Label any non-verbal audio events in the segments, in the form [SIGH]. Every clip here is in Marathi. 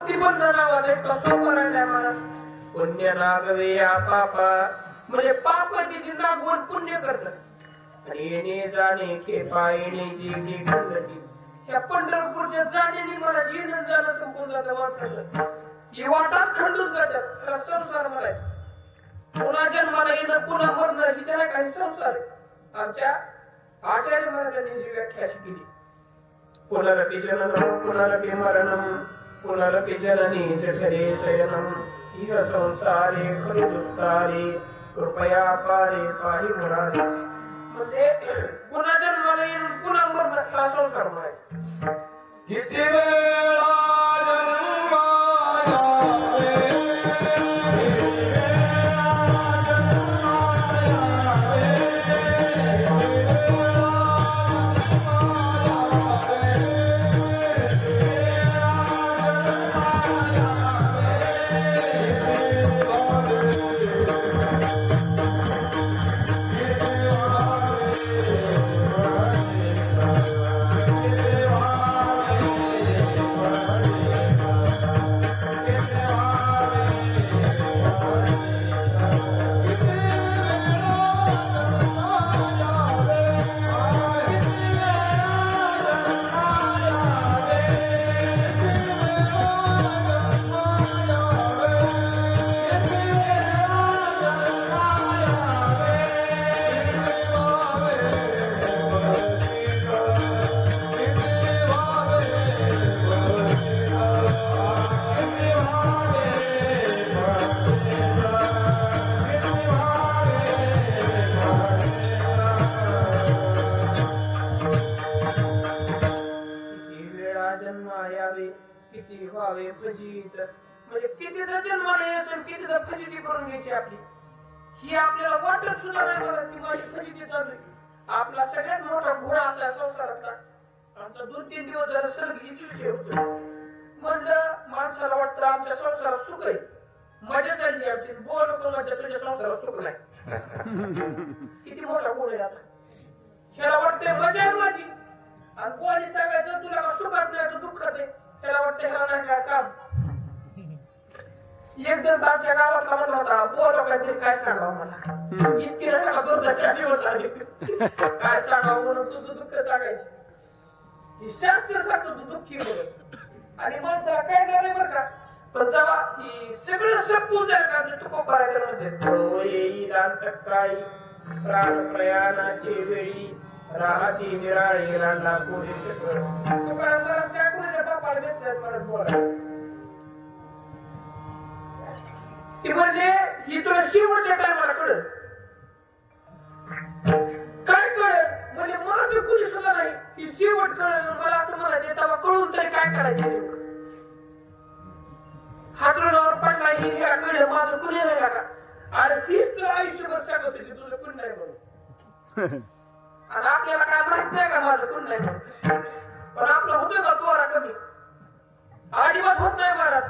प्रतिबंध नावाचा कसं सोपा मला पुण्य नागवे या पापा म्हणजे पाप तिची नागवण पुण्य करत येणे जाणे खेपा येण्याची ती गंगती ह्या पंढरपूरच्या जाण्याने मला जीर्ण झालं संपून जातं माणसाचं ही वाटाच खंडून जातात त्याला संसार म्हणायचं पुन्हा जन्माला येणं पुन्हा मरणं ही त्याला काही संसार आहे आमच्या आचार्य महाराजांनी जी व्याख्या अशी केली पुनरपि जननम पुनरपि मरणम पुनरपि जननी जठरे शयनम इह संसारे खरु दुस्तारे कृपया पारे पाहि मुरारे म्हणजे [CLEARS THROAT] पुन्हा जन्माला येऊन पुन्हा मरण संसार म्हणायचा. किती वेळा किती किती तर जन्माला यायचं तर फजिती करून घ्यायची आपली ही आपल्याला वाटत सुद्धा नाही मला की माझी फजिती चालू. आपला सगळ्यात मोठा घोडा असा संसारातला आमचा दोन तीन दिवस झाला सलग हीच विषय होतो. म्हणलं माणसाला वाटतं आमच्या संसारात सुख आहे. मजा चालली आमची. बोल नको म्हणजे तुझ्या संसारात सुख नाही. [LAUGHS] किती मोठा घोडा आहे आता. ह्याला वाटतंय मजा आहे माझी. आणि कोणी सांगायचं तुला सुखात नाही तू दुःखात आहे. त्याला वाटतं ह्याला नाही काय काम. एक जण तर आमच्या गावातला म्हणला होता बोल काहीतरी काय सांगावं मला इतकी नका दुर्दशा निवड लागली काय सांगावं म्हणून तुझं दुःख सांगायचं? हे शास्त्र सांगतो तू दुःखी म्हणून आणि माणसाला काय नाही बरं का. पण जेव्हा ही सगळं संपून जाईल का म्हणजे तू कोपरायचं म्हणते येईल अंतकाळी प्राण प्रयाणाची वेळी राहती निराळी रांडा कोणी तुकाराम मला त्या कुणाच्या बापाला मला बोला ती म्हणले ही तुला शेवटच्या टायमाला कळत काय कळत म्हणजे माझं कुणी सुद्धा नाही. ही शेवट कळत मला असं म्हणायचं तेव्हा कळून तरी काय करायचं हातरुणावर पडला ही ह्या कळे माझं कुणी नाही का अरे तीच तुला आयुष्यभर सांगत होती तुझं कुण नाही म्हणून. [LAUGHS] आणि आपल्याला काय माहीत नाही का माझं कुण नाही पण आपलं होतं का तोरा कमी? अजिबात होत नाही महाराज.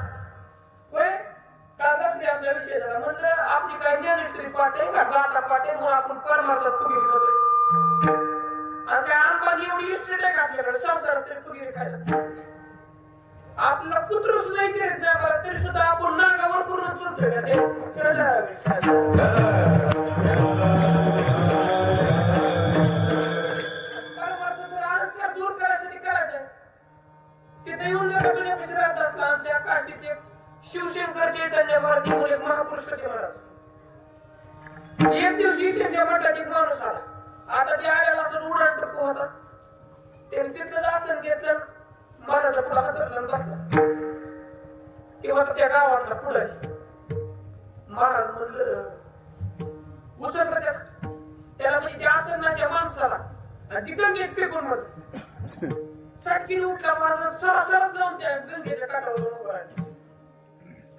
आपल्या रात्री विषय झाला म्हणलं आपली काय ज्ञानेश्वरी पाठ आहे का? गाता पाठ आहे म्हणून आपण परमातला फुगीर खातोय. आणि काय अंबानी एवढी इस्टेट आहे का आपल्याकडे? संसारात तरी फुगीर खायला. आपला पुत्र सुद्धा विचारत नाही मला तरी सुद्धा आपण नागावर करून चलतोय का ते? चैतन्य भारती एक महापुरुष होते महाराज एक दिवशी त्यांच्या मठात एक माणूस आला. आता ते आलेला असं उडान टप्पू होता. त्याने तिथलं आसन घेतलं महाराजा पुढे हातरला बसला. ते होता त्या गावातला पुढे महाराज म्हणलं उचललं त्याला. त्याला म्हणजे त्या आसनाच्या माणसाला. आणि ती गंगेत फेकून म्हणलं [LAUGHS] चटकीने उठला माझा सरासरच जाऊन त्या गंगेच्या काठावर उभा राहिला.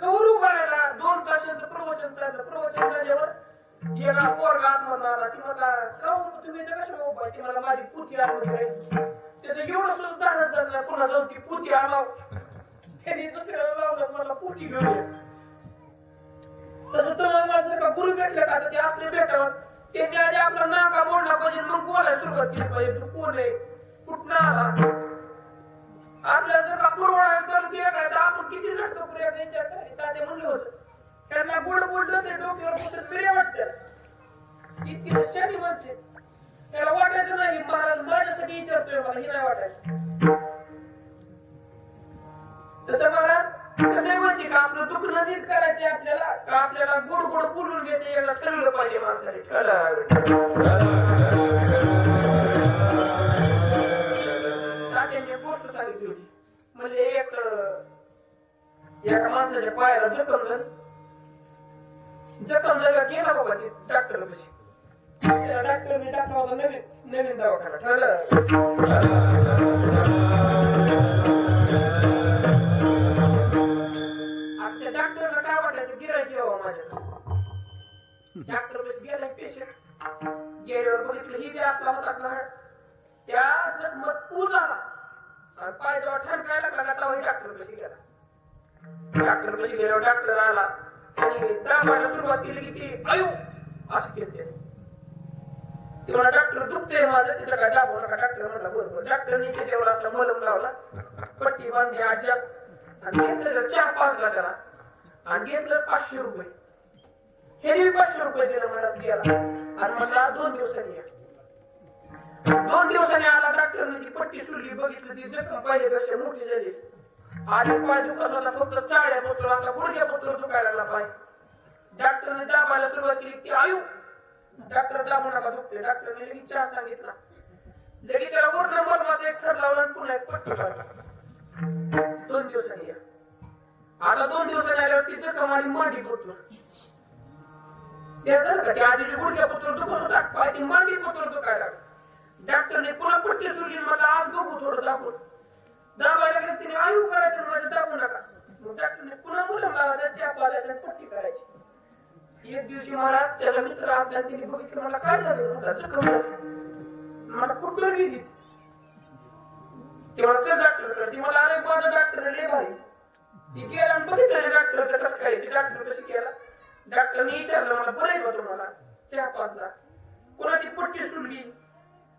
कवर उभा दोन तासांचं प्रवचन झालं. प्रवचन झाल्यावर एका पोरगा आतमध्ये आला ती मला का तुम्ही इथं कशा उभा ती मला माझी पुती आतमध्ये त्याचं एवढं सुद्धा धाडस झालं पुन्हा जाऊन ती पुती आणाव. त्याने दुसऱ्याला लावलं मला पुती घेऊन तसं तुम्हाला जर का गुरु भेटलं का तर ते असले भेटावं त्यांनी आधी आपला नाका मोडला पाहिजे मग बोलायला सुरुवात केली पाहिजे तू कोण आहे? कुठं आला? आपल्या जर का पुरवणा चालू काय तर आपण किती लढतो पुऱ्या द्यायच्या कर ते म्हणलं होतं. त्यांना गोड बोललं ते डोक्यावर बसून मिऱ्या वाटतात. इतकी शानी माणसे त्याला वाटायचं नाही महाराज माझ्यासाठी विचारतोय मला हे नाही वाटायचं. तसं महाराज कसं आहे माहिती का? आपलं दुखणं नीट करायचे आपल्याला का आपल्याला गोड गोड बोलून घ्यायचं याला ठरवलं पाहिजे माणसाने? ठरलं. सांगितली होती म्हणजे एक एका माणसाच्या पायाला जखम झाली. जखम झाल्यावर गेला बाबा ते डॉक्टर कशी डॉक्टरने टाकला होता नवीन नवीन दवाखाना ठरलं. आता त्या डॉक्टरला काय वाटायचं गिरायक यावं माझ्याकडे. डॉक्टर बस गेला पेशंट गेल्यावर बघितलं ही बी असला होता घाट त्या जखमत पूर झाला. पाय जेव्हा ठणकायला लागला तेव्हा डॉक्टर कशी गेला डॉक्टर कशी गेल्यावर डॉक्टर आला. आणि दाबायला सुरुवात केली की ती आयु असं केलं ते मला डॉक्टर दुखतंय माझं तिथं काय दाबू नका डॉक्टर म्हणला बरोबर डॉक्टरने त्याच्यावर असं मलम लावला पट्टी बांधली आज्यात आणि घेतलेलं चहा पाजला त्याला. आणि घेतलं पाचशे रुपये. हे पाचशे रुपये दिलं मला गेला आणि म्हणला दोन दिवसांनी या. दोन दिवसांनी आला डॉक्टरने ती पट्टी सुरली बघितली ती जखम पाहिजे कशी मोठी झाली. आधी पाय दुखत होता फक्त चाळ्या पत्र आता गुडघ्या पत्र दुखायला लागला पाय डॉक्टरने दाबायला सुरुवात केली ती आयु. डॉक्टर दाबू नका दुखते. डॉक्टरने लगेच चहा सांगितला. लगेच त्याला वरण मलमाचा एक थर लावला आणि पुन्हा एक पट्टी पाडला दोन दिवसांनी या. आता दोन दिवसांनी आल्यावर ती जखम आणि मांडी पडतो ते झालं का? त्या आधी गुडघ्या पत्र दुखत होता. पाय ती मांडी पत्र दुखायला लागला. डॉक्टरने पुन्हा पट्टी सुरली मला आज बघू थोडं दाखवून. दाबायला गेलं तिने आयु करायचं माझं दाबू नका. मग डॉक्टरने पुन्हा मुलं लावायचा आपल्याला पाजायचा पट्टी करायची. एक दिवशी महाराज त्याला मित्र आपल्या तिने बघितलं मला काय झालं? मला चक्र मला कुठलं गेली तेव्हा चल डॉक्टर ती मला अरे माझा डॉक्टर लय भारी ती गेला आणि बघितलं डॉक्टरचं कसं काय ती डॉक्टर कसं केला? डॉक्टरने विचारलं मला बरं आहे का तुम्हाला? चहा पाजला कोणाची पट्टी सुटली.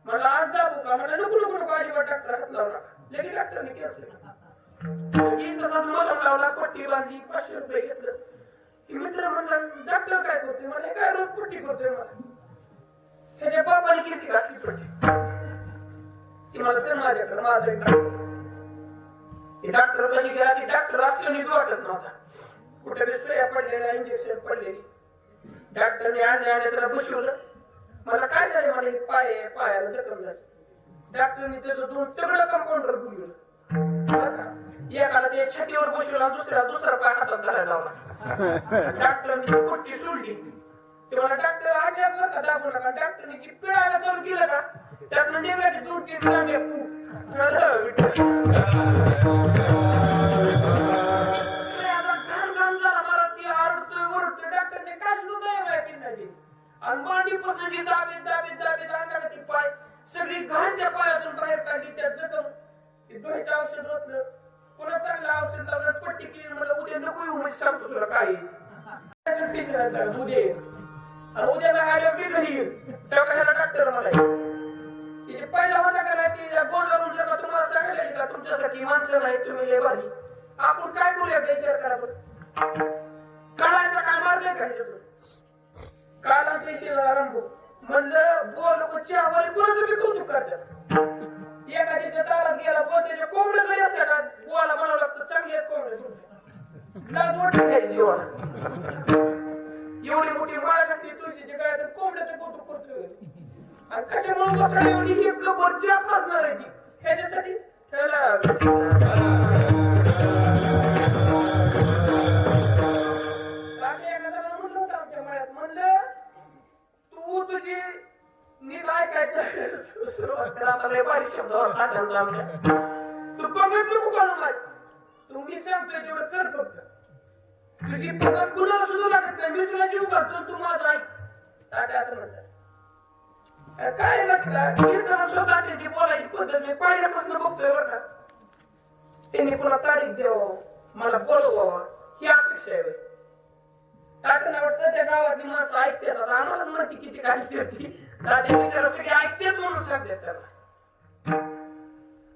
मला आज दाबू का मला नको नको नको अजिबात डॉक्टर हात लावला लगेच डॉक्टरने केलं तीन तसाच मलम लावला पट्टी बांधली पाचशे रुपये घेतलं मित्र म्हणला डॉक्टर काय करतोय मला हे काय रोज पट्टी करतोय मला त्याच्या बापाने किती घासली पट्टी ती मला चल माझ्याकडे माझं डॉक्टर कशी गेला ती डॉक्टर असल्याने बी वाटत नव्हता कुठे तरी सुया पडलेल्या इंजेक्शन पडलेली डॉक्टरने आणले आणि त्याला बसवलं मला काय झालं मला हे पाय पायाला जखम झाली. डॉक्टरनी त्याचं दोन तगडं कंपाऊंडर बोलवलं एकाला ते छातीवर बसवला दुसऱ्या दुसरा पाय हातात घालायला लावला. डॉक्टरनी ती पट्टी सोडली. ते मला डॉक्टर आजार बरं का दाखवू नका डॉक्टरने की पिळायला चालू केलं का? त्यातनं निघला की दोन तीन लांब्या पू घाम घाम झाला मला ती आरडतोय ओरडतोय. डॉक्टरने काय सुद्धा नाही माहिती नाही आणि मांडी पसंती दाबीत दाबीत दाबीत अंगाला ती पाय. सगळी घाण त्या पायातून बाहेर काढली त्या जखम. ते डोह्याचं औषध ओतलं. पुन्हा चांगलं औषध लावलं पट्टी केली मला उद्या नको येऊ म्हणजे सांगतो तुला काय उद्या आणि उद्या नाही आल्यावर मी घरी येईल तेव्हा ह्याला डॉक्टर मला तिथे पहिला होता का नाही ते गोड लावून जर तुम्हाला सांगायला का तुमच्यासाठी माणसं नाही तुम्ही लय भारी. आपण काय करूया विचार करा बरं. काढायचा काय मार्ग आहे का ह्याच्यातून काल आमच्या म्हणलं बोल लोक चहावर कोणाचं बी कौतुक करतात? एखाद्याच्या दारात गेला बोल त्याच्या कोंबड्या जरी असल्या का बोला म्हणावं लागतं चांगली आहेत कोंबड्या तुमच्या लाज वाटत घ्यायची जीवाला. एवढी मोठी माळ घातली तुळशीची काय तर कोंबड्याचं कौतुक करतोय. आणि कशामुळे बसणार एवढी ही कबर चाप असणार आहे ती? ह्याच्यासाठी त्याला तुझी लाग तू तुम्ही सांगतोय तेवढं कर फक्त. तुझी पगार कुणाला सुद्धा लागत नाही. मी तुला जीव करतो तू माझं ऐक. ताटे असं म्हणतात. काय म्हटलं कीर्तन स्वतः त्यांची बोलायची पद्धत मी पहिल्यापासून बघतोय बरं का. त्यांनी पुन्हा तारीख द्यावं मला बोलवावं ही अपेक्षा आहे तात्याला वाटतं त्या गावातली माणसं ऐकतात. आता आम्हालाच माहिती किती काय ती तात्या बिचारा सगळे ऐकतात म्हणून सांगतात त्याला.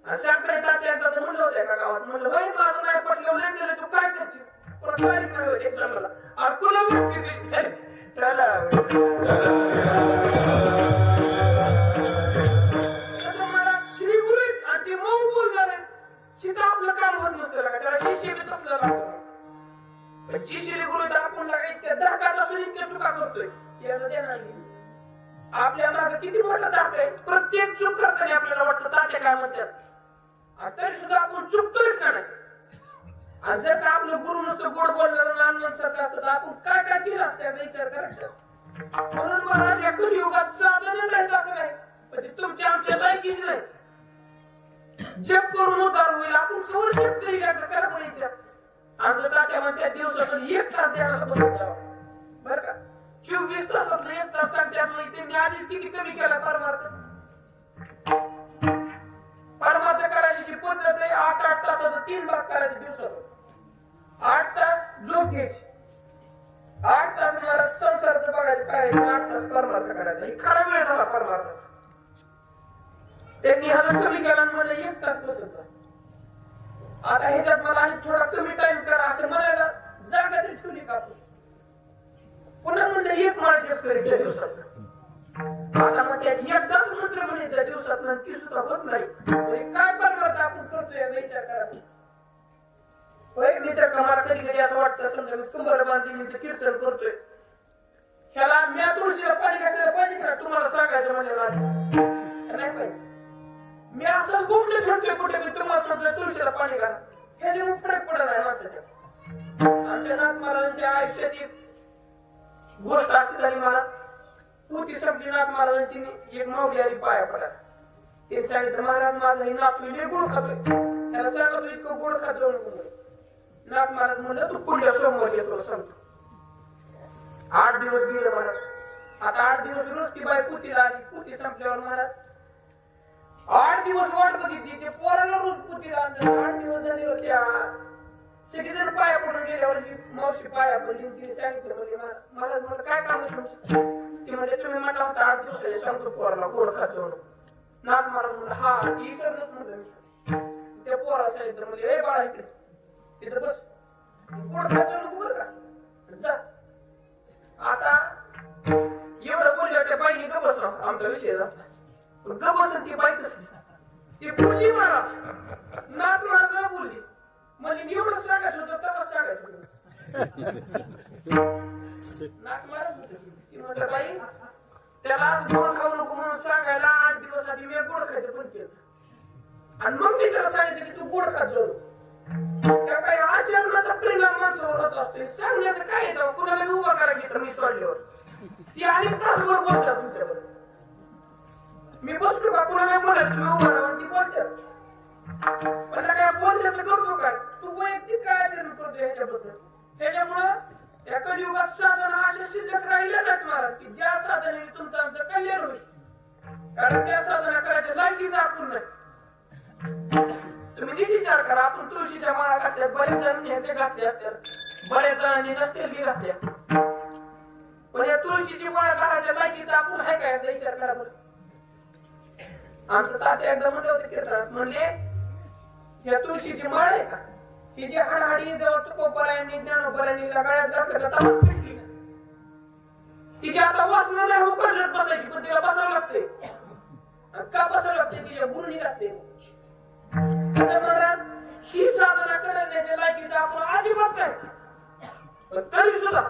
आणि सांगता येतात म्हणलं होतं एका गावात म्हणलं होय माझं नाही पटलं नाही दिलं तू काय करशील? पण तारीख नाही होत एक्झामला आणि माहिती तुझी त्याला श्री गुरु आणि ते मऊ बोलणार आहेत. तिथं आपलं काम होत नसतं का? त्याला शिष्य बी असलं लागतं. जी श्री गुरु दाखवून आपण लागा इतक्या असून इतक्या चुका करतोय. याला देणार नाही. आपल्या मागे किती मोठा धाक आहे? प्रत्येक चूक करताना आपल्याला वाटतं तात्या काय म्हणतात? आणि तरी सुद्धा आपण चुकतोयच का नाही? आणि जर का आपलं गुरु नुसतं गोड बोलणार लहान माणसाचं असतं तर आपण काय काय केलं असतं? याचा विचार करायचा. म्हणून महाराज या कलियुगात साधन नाही असं नाही. पण ते तुमच्या आमच्या लायकीच नाही. जप करून उतार होईल. आपण सौर जप करी का? करा पण आमचं तात्या म्हणते दिवसातून एक तास द्यायला बरं द्यावा बर का? चोवीस तासात एक तास सांगतात म्हणजे त्यांनी आधीच किती कमी केला परमार्थ? परमार्थ करायची पद्धत आहे आठ आठ तासाचा तीन भाग करायचे दिवसात वाटतं समजा मी कंबर बांधली मी ते कीर्तन करतोय. ह्याला म्या तुळशीला पाणी घातलेलं पाहिजे का? तुम्हाला सांगायचं म्हणजे नाही पाहिजे. मी असं गुंड ठेवतोय कुठे? मी तुम्हाला समजा तुळशीला पाणी घाला ह्याच्यामुळे फरक पडत नाही माणसाच्या. आमच्या नाथ महाराजांच्या आयुष्यात एक गोष्ट अशी झाली मला. पोटी संपली नाथ महाराजांची एक माऊली आली पाया पडा ते सांगितलं महाराज माझा ही नातू लय गोड खातोय. त्याला सांगतो इतकं गोड खातो जाऊ नाथ महाराज म्हणलं तू पुढल्या सोमवारी येतो सांगतो आठ दिवस गेले महाराज. आता आठ दिवस रोज ती बाई पुतीला आली. पुती संपल्यावर महाराज आठ दिवस वाट बघितली. ते पोराला रोज पुतीला आणलं. आठ दिवस झाले होते सगळीजण पाया पडून गेल्यावर म्हणजे मावशी पाया पडली तिने सांगितलं म्हणजे महाराज मला काय काम आहे तुमचं? ती म्हणजे तुम्ही म्हटलं होता आठ दिवसाचे सांगतो पोराला गोड खातो नाथ महाराज म्हणलं हा ही सरच म्हणलं ते त्या पोराला सांगितलं म्हणजे ए बाळा इकडे. तिथं बस. गोड खायचं नको बरं का? जा. आता एवढं बोलल्या त्या बाईने ग बस आमचा विषय झाला पण ग बसन ती बाई कसली? ती बोलली महाराज. नात महाराज बोलली. म्हणजे एवढं सांगायचं होतं तेव्हा सांगायचं नाक महाराज ती बाई त्याला आज गोड खाऊ नको म्हणून सांगायला आठ दिवस आधी मी गोड खायचं पण केलं. आणि मग मी त्याला सांगितलं की तू गोड खात जाऊ. परिणाम माणसावर होत असतो सांगण्याचं काय येतं कुणाला मी उभा करा घेतलं मी सोडल्यावर? ती अनेक तासभर बोलत्या तुमच्यावर. मी बसतो का? कुणाला म्हणत तुम्ही उभा राहा ती बोलत्या पण काय बोलण्याचं करतो काय? तू वैयक्तिक काय आचरण करतो ह्याच्याबद्दल? त्याच्यामुळं या कलियुगात साधन असे शिल्लक राहिले नाहीत महाराज की ज्या साधनाने तुमचं आमचं कल्याण होईल. कारण त्या साधना करायच्या लायकीचं आपण नाही. तुम्ही नीट विचार करा. आपण तुळशीच्या माळा घातल्या बरेच जणांनी ह्याच्या घातले असतात बऱ्याच जणांनी नसतील बी घातल्या पण या तुळशीची माळ घालायच्या लायकीचा आपण आहे काय विचार करा बरं. आमचं तात्या एकदा म्हणले होते कीर्तनात म्हणले या तुळशीची माळ आहे का? ही जी हाडहाडी जेव्हा तुकोपरायांनी ज्ञानोपरायांनी गळ्यात घातलं का तेव्हा फिटली तिची आता वासना नाही उकडल्यात बसायची पण तिला बसावं लागते का बसावं लागते तिच्या गुरुनी घातले. महाराज ही साधना करण्याच्या लायकीचं आपण अजिबात नाही. पण तरी सुद्धा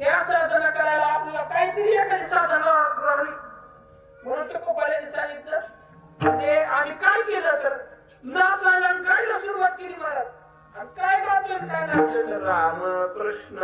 ह्या साधना करायला आपल्याला काहीतरी एखादी साधना म्हणून सांगितलं म्हणजे आम्ही काय केलं तर नाचायला आणि गायला सुरुवात केली महाराज. आणि काय राम कृष्ण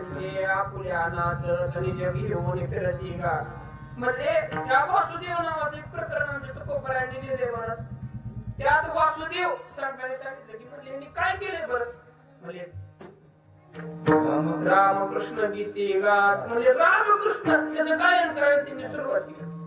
संजय आपुल्या घेऊन फिरती म्हणजे या वासुदेव नावाचं एक प्रकरण आमच्या लिहिले बरं. त्यात वासुदेव सांगायला सांगितलं की म्हणजे यांनी काय केले बरं? म्हणजे रामकृष्ण गीते गात. म्हणजे रामकृष्ण त्याचं गायन करायला त्यांनी सुरुवात केली.